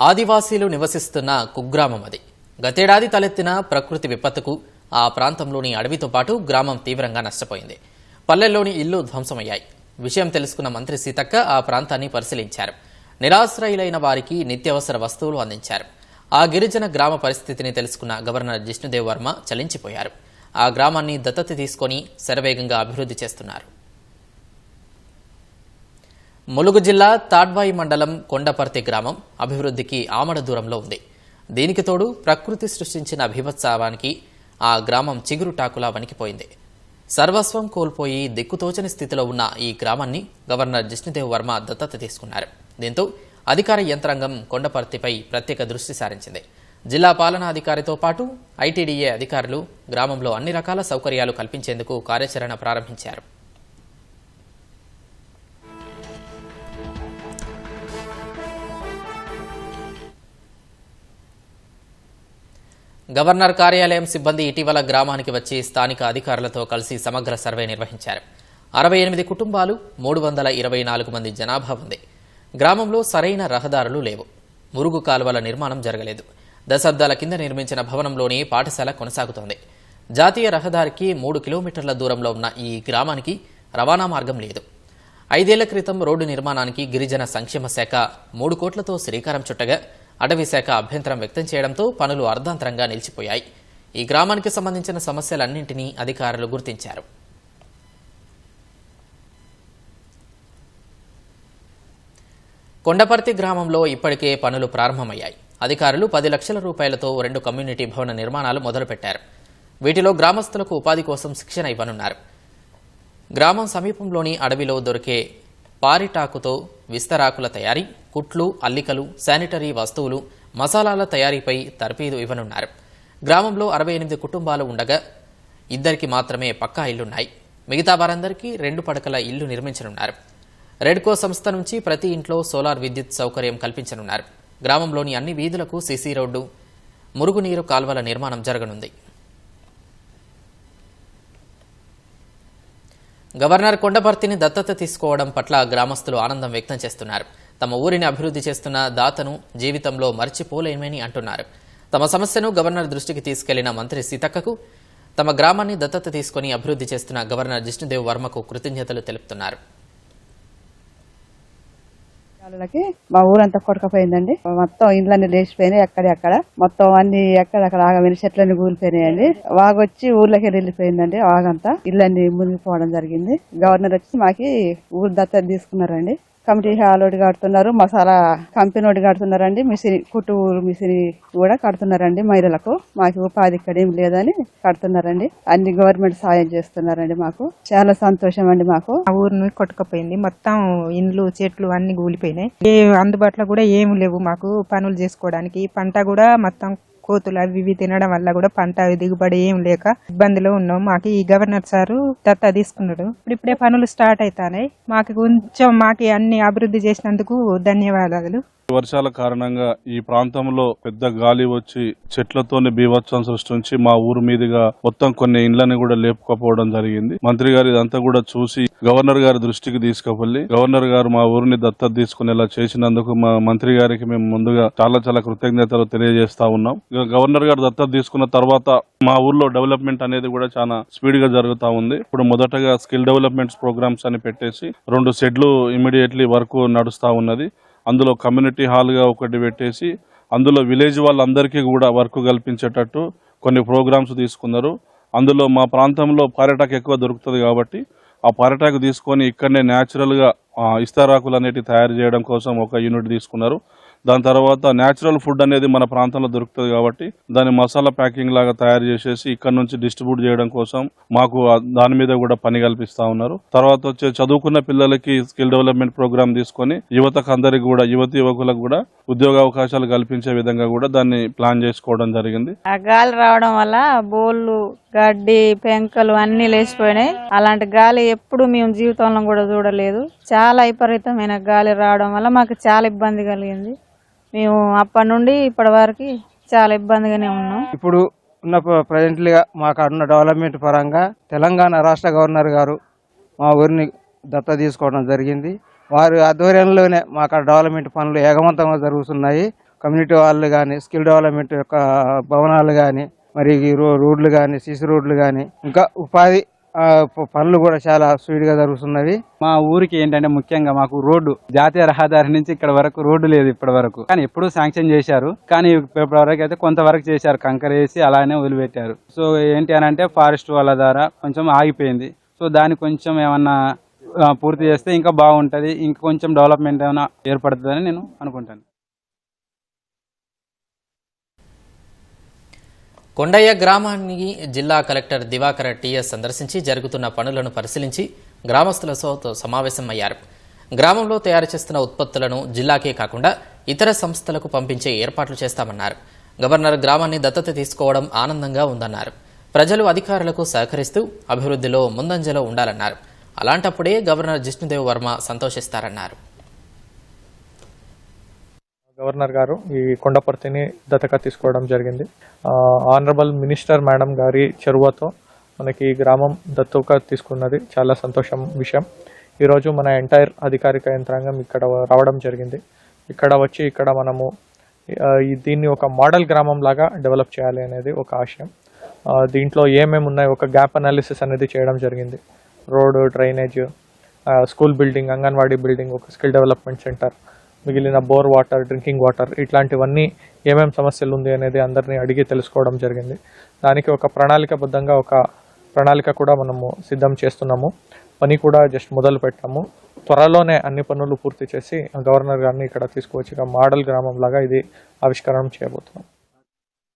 ఆదివాసీలు నివసిస్తున్న కుగ్రామం అది. గతేడాది తలెత్తిన ప్రకృతి విపత్తుకు ఆ ప్రాంతంలోని అడవితో పాటు గ్రామం తీవ్రంగా నష్టపోయింది. పల్లెల్లోని ఇల్లు ధ్వంసమయ్యాయి. విషయం తెలుసుకున్న మంత్రి సీతక్క ఆ ప్రాంతాన్ని పరిశీలించారు. నిరాశ్రయులైన వారికి నిత్యావసర వస్తువులు అందించారు. ఆ గిరిజన గ్రామ పరిస్థితిని తెలుసుకున్న గవర్నర్ జిష్ణుదేవ్ వర్మ చలించిపోయారు. ఆ గ్రామాన్ని దత్తత తీసుకొని శరవేగంగా అభివృద్ధి చేస్తున్నారు. ములుగు జిల్లా తాడ్వాయి మండలం కొండపర్తి గ్రామం అభివృద్ధికి ఆమడ దూరంలో ఉంది. దీనికి తోడు ప్రకృతి సృష్టించిన భీభత్సావానికి ఆ గ్రామం చిగురుటాకులా వణికిపోయింది. సర్వస్వం కోల్పోయి దిక్కుతోచని స్థితిలో ఉన్న ఈ గ్రామాన్ని గవర్నర్ జిష్ణుదేవ్ వర్మ దత్తత తీసుకున్నారు. దీంతో అధికార యంత్రాంగం కొండపర్తిపై ప్రత్యేక దృష్టి సారించింది. జిల్లా పాలనాధికారితో పాటు ఐటీడీఏ అధికారులు గ్రామంలో అన్ని రకాల సౌకర్యాలు కల్పించేందుకు కార్యాచరణ ప్రారంభించారు. గవర్నర్ కార్యాలయం సిబ్బంది ఇటీవల గ్రామానికి వచ్చి స్థానిక అధికారులతో కలిసి సమగ్ర సర్వే నిర్వహించారు. అరవై ఎనిమిది కుటుంబాలు మూడు వందల ఇరవై నాలుగు మంది జనాభా ఉంది. గ్రామంలో సరైన రహదారులు లేవు. మురుగు కాలువల నిర్మాణం జరగలేదు. దశాబ్దాల కింద నిర్మించిన భవనంలోని పాఠశాల కొనసాగుతోంది. జాతీయ రహదారికి మూడు కిలోమీటర్ల దూరంలో ఉన్న ఈ గ్రామానికి రవాణా మార్గం లేదు. ఐదేళ్ళ క్రితం రోడ్డు నిర్మాణానికి గిరిజన సంక్షేమ శాఖ మూడు కోట్లతో శ్రీకారం చుట్టగా అటవీ శాఖ అభ్యంతరం వ్యక్తం చేయడంతో పనులు అర్ధాంతరంగా నిలిచిపోయాయి. ఈ గ్రామానికి సంబంధించిన సమస్యలన్నింటినీ అధికారులు గుర్తించారు. కొండపర్తి గ్రామంలో ఇప్పటికే పనులు ప్రారంభమయ్యాయి. అధికారులు పది లక్షల రూపాయలతో రెండు కమ్యూనిటీ భవన నిర్మాణాలు మొదలుపెట్టారు. వీటిలో గ్రామస్తులకు ఉపాధి కోసం శిక్షణ ఇవ్వనున్నారు. గ్రామం సమీపంలోని అడవిలో దొరికే పారిటాకుతో విస్తరాకుల తయారీ కుట్లు అల్లికలు శానిటరీ వస్తువులు మసాలాల తయారీపై తర్ఫీదు ఇవ్వనున్నారు. గ్రామంలో అరవై ఎనిమిది కుటుంబాలు ఉండగా ఇద్దరికి మాత్రమే పక్కా ఇల్లున్నాయి. మిగతా వారందరికీ రెండు పడకల ఇల్లు నిర్మించనున్నారు. రెడ్కో సంస్థ నుంచి ప్రతి ఇంట్లో సోలార్ విద్యుత్ సౌకర్యం కల్పించనున్నారు. గ్రామంలోని అన్ని వీధులకు సీసీ రోడ్డు మురుగునీరు కాల్వల నిర్మాణం జరగనుంది. గవర్నర్ కొండపర్తిని దత్తత తీసుకోవడం పట్ల గ్రామస్తులు ఆనందం వ్యక్తం చేస్తున్నారు. తమ ఊరిని అభివృద్ధి చేస్తున్న దాతను జీవితంలో మర్చిపోలేమని అంటున్నారు. తమ సమస్యను గవర్నర్ దృష్టికి తీసుకెళ్ళిన మంత్రి సీతక్కకు తమ గ్రామాన్ని దత్తత తీసుకుని అభివృద్ధి చేస్తున్న గవర్నర్ జిష్ణుదేవ్ వర్మకు కృతజ్ఞతలు తెలుపుతున్నారు. వాళ్ళకి మా ఊరంతా కొడకపోయిందండి మొత్తం ఇండ్లన్నీ లేచిపోయినాయి ఎక్కడెక్కడ మొత్తం అన్ని ఎక్కడెక్కడ ఆగమైన చెట్లన్నీ కూలిపోయినాయండి. వాగొచ్చి ఊర్లోకి వెళ్ళిపోయిందండి వాగంతా. ఇళ్ళన్నీ మునిగిపోవడం జరిగింది. గవర్నర్ వచ్చి మాకి ఊరు దత్త తీసుకున్నారండి. కమిటీ హాల్ ఒకటి కడుతున్నారు మసాలా కంపెనీ ఒకటి కడుతున్నారండి మిషన్ కుట్టు మిషన్ కూడా కడుతున్నారండి మహిళలకు. మాకు ఉపాధి ఇక్కడ ఏం లేదని కడుతున్నారండి. అన్ని గవర్నమెంట్ సాయం చేస్తున్నారండి మాకు. చాలా సంతోషం అండి మాకు. ఆ ఊరిని కొట్టుకుపోయింది. మొత్తం ఇండ్లు చెట్లు అన్ని కూలిపోయినాయి. ఏ అందుబాటులో కూడా ఏమి లేవు మాకు. పనులు చేసుకోవడానికి. పంట కూడా మొత్తం కోతులు అవి ఇవి తినడం వల్ల కూడా పంట దిగుబడి ఏం లేక ఇబ్బందిలో ఉన్నాం. మాకు ఈ గవర్నర్ సారు దత్త తీసుకున్నాడు. ఇప్పుడు ఇప్పుడే పనులు స్టార్ట్ అవుతాయి మాకు కొంచెం మాకు అన్ని అభివృద్ధి చేసినందుకు ధన్యవాదాలు. వర్షాల కారణంగా ఈ ప్రాంతంలో పెద్ద గాలి వచ్చి చెట్లతోనే బీభత్సం సృష్టించి మా ఊరు మీదుగా మొత్తం కొన్ని ఇండ్లని కూడా లేపుకపోవడం జరిగింది. మంత్రి గారు ఇదంతా కూడా చూసి గవర్నర్ గారి దృష్టికి తీసుకువెళ్ళి గవర్నర్ గారు మా ఊరిని దత్తత తీసుకునేలా చేసినందుకు మా మంత్రి గారికి మేము ముందుగా చాలా చాలా కృతజ్ఞతలు తెలియజేస్తా ఉన్నాం. గవర్నర్ గారు దత్తత తీసుకున్న తర్వాత మా ఊర్లో డెవలప్మెంట్ అనేది కూడా చాలా స్పీడ్గా జరుగుతూ ఉంది. ఇప్పుడు మొదటగా స్కిల్ డెవలప్మెంట్స్ ప్రోగ్రామ్స్ అని పెట్టేసి రెండు షెడ్లు ఇమీడియట్లీ వర్క్ నడుస్తా ఉన్నది. అందులో కమ్యూనిటీ హాల్గా ఒకటి పెట్టేసి అందులో విలేజ్ వాళ్ళందరికీ కూడా వర్క్ కల్పించేటట్టు కొన్ని ప్రోగ్రామ్స్ తీసుకున్నారు. అందులో మా ప్రాంతంలో పర్యటక ఎక్కువ దొరుకుతుంది కాబట్టి ఆ పర్యాటక తీసుకొని ఇక్కడనే న్యాచురల్గా ఇస్తారాకులు అనేటివి తయారు చేయడం కోసం ఒక యూనిట్ తీసుకున్నారు. దాని తర్వాత న్యాచురల్ ఫుడ్ అనేది మన ప్రాంతంలో దొరుకుతుంది కాబట్టి దాన్ని మసాలా ప్యాకింగ్ లాగా తయారు చేసేసి ఇక్కడ నుంచి డిస్ట్రిబ్యూట్ చేయడం కోసం మాకు దాని మీద కూడా పని కల్పిస్తా ఉన్నారు. తర్వాత వచ్చే చదువుకున్న పిల్లలకి స్కిల్ డెవలప్మెంట్ ప్రోగ్రామ్ తీసుకొని యువతకు అందరికి కూడా యువతి యువకులకు కూడా ఉద్యోగ అవకాశాలు కల్పించే విధంగా కూడా దాన్ని ప్లాన్ చేసుకోవడం జరిగింది. ఆ గాలి రావడం వల్ల బోళ్ళు గడ్డి పెంకలు అన్ని లేచిపోయినాయి. అలాంటి గాలి ఎప్పుడు మేము జీవితంలో కూడా చూడలేదు. చాలా విపరీతమైన గాలి రావడం వల్ల మాకు చాలా ఇబ్బంది కలిగింది. మేము అప్పటి నుండి ఇప్పటి వరకు చాలా ఇబ్బందిగానే ఉన్నాం. ఇప్పుడు ఉన్న ప్రజెంట్లీగా మాకు ఉన్న డెవలప్మెంట్ పరంగా తెలంగాణ రాష్ట్ర గవర్నర్ గారు మా ఊరిని దత్త తీసుకోవడం జరిగింది. వారి ఆధ్వర్యంలోనే మాకు ఆ డెవలప్మెంట్ పనులు ఏగవంతంగా జరుగుతున్నాయి. కమ్యూనిటీ వాళ్ళు కానీ స్కిల్ డెవలప్మెంట్ యొక్క భవనాలు కానీ మరి రో రోడ్లు కానీ సీసీ రోడ్లు కానీ ఇంకా ఉపాధి పనులు కూడా చాలా స్పీడ్గా జరుగుతున్నవి. మా ఊరికి ఏంటంటే ముఖ్యంగా మాకు రోడ్డు జాతీయ రహదారి నుంచి ఇక్కడ వరకు రోడ్డు లేదు ఇప్పటి వరకు. కానీ ఎప్పుడు శాంక్షన్ చేశారు. కానీ ఇప్పటి వరకు అయితే కొంతవరకు చేశారు. కంకర వేసి అలానే వదిలిపెట్టారు. సో ఏంటి అని అంటే ఫారెస్ట్ వాళ్ళ ద్వారా కొంచెం ఆగిపోయింది. సో దాన్ని కొంచెం ఏమన్నా పూర్తి చేస్తే ఇంకా బాగుంటుంది. ఇంకా కొంచెం డెవలప్మెంట్ ఏమైనా ఏర్పడుతుందని నేను అనుకుంటాను. కొండయ్య గ్రామాన్ని జిల్లా కలెక్టర్ దివాకర్ టీఎస్ సందర్శించి జరుగుతున్న పనులను పరిశీలించి గ్రామస్తులతో సమావేశమయ్యారు. గ్రామంలో తయారు చేస్తున్న ఉత్పత్తులను జిల్లాకే కాకుండా ఇతర సంస్థలకు పంపించే ఏర్పాట్లు చేస్తామన్నారు. గవర్నర్ గ్రామాన్ని దత్తత తీసుకోవడం ఆనందంగా ఉందన్నారు. ప్రజలు అధికారులకు సహకరిస్తూ అభివృద్ధిలో ముందంజలో ఉండాలన్నారు. అలాంటప్పుడే గవర్నర్ జిష్ణుదేవ్ వర్మ సంతోషిస్తారన్నారు. గవర్నర్ గారు ఈ కొండపర్తిని దత్తక తీసుకోవడం జరిగింది. ఆనరబుల్ మినిస్టర్ మేడం గారి చొరవతో మనకి ఈ గ్రామం దత్తక తీసుకున్నది చాలా సంతోషం విషయం. ఈరోజు మన ఎంటైర్ అధికారిక యంత్రాంగం ఇక్కడ రావడం జరిగింది. ఇక్కడ వచ్చి ఇక్కడ మనము దీన్ని ఒక మోడల్ గ్రామం లాగా డెవలప్ చేయాలి అనేది ఒక ఆశయం. దీంట్లో ఏమేమి ఉన్నాయి ఒక గ్యాప్ అనాలిసిస్ అనేది చేయడం జరిగింది. Road drainage school building anganwadi building ఒక స్కిల్ డెవలప్మెంట్ సెంటర్ మిగిలిన బోర్ వాటర్ డ్రింకింగ్ వాటర్ ఇట్లాంటివన్నీ ఏమేమి సమస్యలు ఉంది అనేది అందరినీ అడిగి తెలుసుకోవడం జరిగింది. దానికి ఒక ప్రణాళికబద్ధంగా ఒక ప్రణాళిక కూడా మనము సిద్ధం చేస్తున్నాము. పని కూడా జస్ట్ మొదలు పెట్టాము. త్వరలోనే అన్ని పనులు పూర్తి చేసి గవర్నర్ గారిని ఇక్కడ తీసుకువచ్చి మోడల్ గ్రామం లాగా ఇది ఆవిష్కరణం చేయబోతున్నాం.